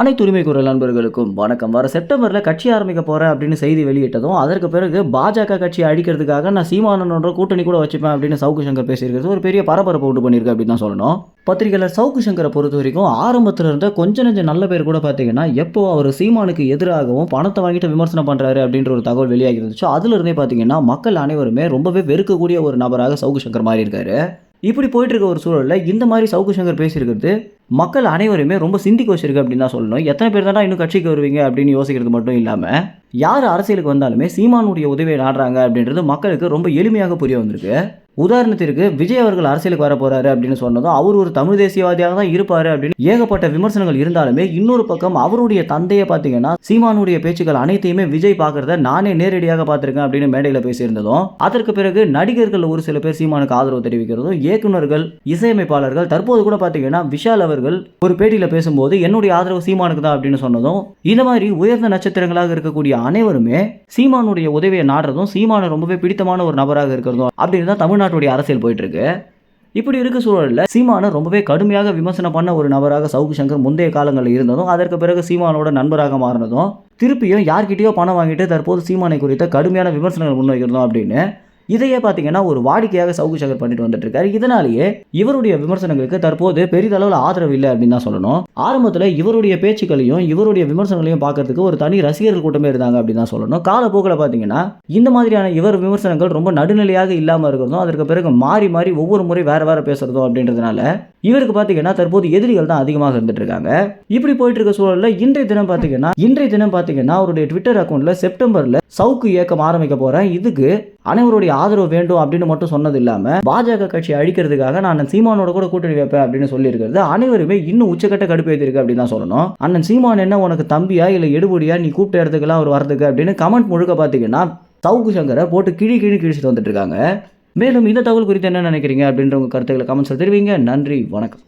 அனைத்து உரிமை குரல் நண்பர்களுக்கும் வணக்கம். வர செப்டம்பரில் கட்சி ஆரம்பிக்க போகிறேன் அப்படின்னு செய்தி வெளியிட்டதும் அதற்கு பிறகு பாஜக கட்சியை அடிக்கிறதுக்காக நான் சீமானன்ற கூட்டணி கூட வச்சுப்பேன் அப்படின்னு சவுக்கு சங்கர் பேசியிருக்கிறது. ஒரு பெரிய பரபரப்பு உண்டு பண்ணியிருக்கு அப்படின்னு தான் சொல்லணும். பத்திரிகையாளர் சவுக்கு சங்கரை பொறுத்த வரைக்கும் ஆரம்பத்தில் இருந்த கொஞ்சம் நெஞ்ச நல்ல பேர் கூட பார்த்தீங்கன்னா எப்போ அவர் சீமானுக்கு எதிராகவும் பணத்தை வாங்கிட்டு விமர்சனம் பண்ணுறாரு அப்படின்ற ஒரு தகவல் வெளியாகி இருந்துச்சு அதுல இருந்தே பார்த்தீங்கன்னா மக்கள் அனைவருமே ரொம்பவே வெறுக்கக்கூடிய ஒரு நபராக சவுக்கு சங்கர் மாறி இருக்காரு இப்படி போயிட்டு இருக்க ஒரு சூழலில் இந்த மாதிரி சவுக்கு சங்கர் பேசியிருக்கிறது மக்கள் அனைவருமே ரொம்ப சிந்திக்க வச்சிருக்கு அப்படின்னு தான் சொல்லணும். எத்தனை பேர் தானே இன்னும் கட்சிக்கு வருவீங்க அப்படின்னு யோசிக்கிறது மட்டும் இல்லாமல் யார் அரசியலுக்கு வந்தாலுமே சீமானுடைய உதவியை நாடுறாங்க அப்படின்றது மக்களுக்கு ரொம்ப எளிமையாக புரிய வந்திருக்கு. உதாரணத்திற்கு விஜய் அவர்கள் அரசியலுக்கு வர போறாரு அப்படின்னு சொன்னதும் அவர் ஒரு தமிழ் தேசியவாதியாக தான் இருப்பாரு அப்படின்னு ஏகப்பட்ட விமர்சனங்கள் இருந்தாலுமே இன்னொரு பக்கம் அவருடைய தந்தையை பார்த்தீங்கன்னா சீமானுடைய பேச்சுக்கள் அனைத்தையுமே விஜய் பார்க்கறத நானே நேரடியாக பார்த்துருக்கேன் அப்படின்னு மேடையில் பேசியிருந்ததும் அதற்கு பிறகு நடிகர்கள் ஒரு சில பேர் சீமானுக்கு ஆதரவு தெரிவிக்கிறதும் இயக்குனர்கள் இசையமைப்பாளர்கள் தற்போது கூட பார்த்தீங்கன்னா விஷால் அவர்கள் ஒரு பேட்டியில் பேசும்போது என்னுடைய ஆதரவு சீமானுக்கு தான் அப்படின்னு சொன்னதும் இந்த மாதிரி உயர்ந்த நட்சத்திரங்களாக இருக்கக்கூடிய அனைவருமே சீமானுடைய உதவியை நாடுறதும் சீமானை ரொம்பவே பிடித்தமான ஒரு நபராக இருக்கிறதும் அப்படின்னு தான் தமிழ்நாட்டுடைய அரசியல் போயிட்டு இருக்கு இப்படி இருக்க சூழலில் சீமானை ரொம்பவே கடுமையாக விமர்சனம் பண்ண ஒரு நபராக சவுக்கு சங்கர் முந்தைய காலங்களில் இருந்ததும் அதற்கு பிறகு சீமானோட நண்பராக மாறினதும் திருப்பியும் யார்கிட்டயோ பணம் வாங்கிட்டு தற்போது சீமானை குறித்த கடுமையான விமர்சனங்கள் முன்வைக்கிறதும் அப்படின்னு இதையே பார்த்தீங்கன்னா ஒரு வாடிக்கையாக சவுக்கு சங்கர் பண்ணிட்டு வந்துட்டு இருக்காரு. இதனாலேயே இவருடைய விமர்சனங்களுக்கு தற்போது பெரிதளவில் ஆதரவு இல்லை அப்படின்னு தான் சொல்லணும். ஆரம்பத்தில் இவருடைய பேச்சுக்களையும் இவருடைய விமர்சனங்களையும் பார்க்கறதுக்கு ஒரு தனி ரசிகர்கள் கூட்டமே இருந்தாங்க அப்படின்னு தான் சொல்லணும். காலப்போக்கில் பார்த்தீங்கன்னா இந்த மாதிரியான இவர் விமர்சனங்கள் ரொம்ப நடுநிலையாக இல்லாமல் இருக்கிறதும் அதற்கு பிறகு மாறி மாறி ஒவ்வொரு முறை வேற வேற பேசுறதும் அப்படின்றதுனால இவருக்கு பார்த்தீங்கன்னா தற்போது எதிரிகள் தான் அதிகமாக இருந்துட்டு இருக்காங்க. இப்படி போயிட்டு இருக்க சூழலில் இன்றைய தினம் பார்த்தீங்கன்னா இன்றைய தினம் பார்த்தீங்கன்னா அவருடைய ட்விட்டர் அக்கௌண்ட்ல செப்டம்பர்ல சவுக்கு இயக்கம் ஆரம்பிக்க போறேன். இதுக்கு அனைவருடைய ஆதரவு வேண்டும் அப்படின்னு மட்டும் சொன்னது இல்லாமல் பாஜக கட்சி அழிக்கிறதுக்காக நான் சீமானோட கூட கூட்டணி வைப்பேன் அப்படின்னு சொல்லியிருக்கிறது. அனைவருமே இன்னும் உச்சக்கட்ட கடுப்பு ஏற்றிருக்கு அப்படின்னு தான் சொல்லணும். அண்ணன் சீமான் என்ன உனக்கு தம்பியா இல்லை எடுபடியா நீ கூப்பிட்ட இடத்துக்குலாம் அவர் வரதுக்கு அப்படின்னு கமெண்ட் முழுக்க பார்த்தீங்கன்னா சவுக்கு சங்கரை போட்டு கிழி கிழி கிழிச்சிட்டு வந்துட்டு இருக்காங்க. மேலும் இந்த தகவல் குறித்து என்ன நினைக்கிறீங்க அப்படின்ற உங்கள் கருத்துக்களை கமெண்ட்ஸில் தெரிவிங்க. நன்றி வணக்கம்.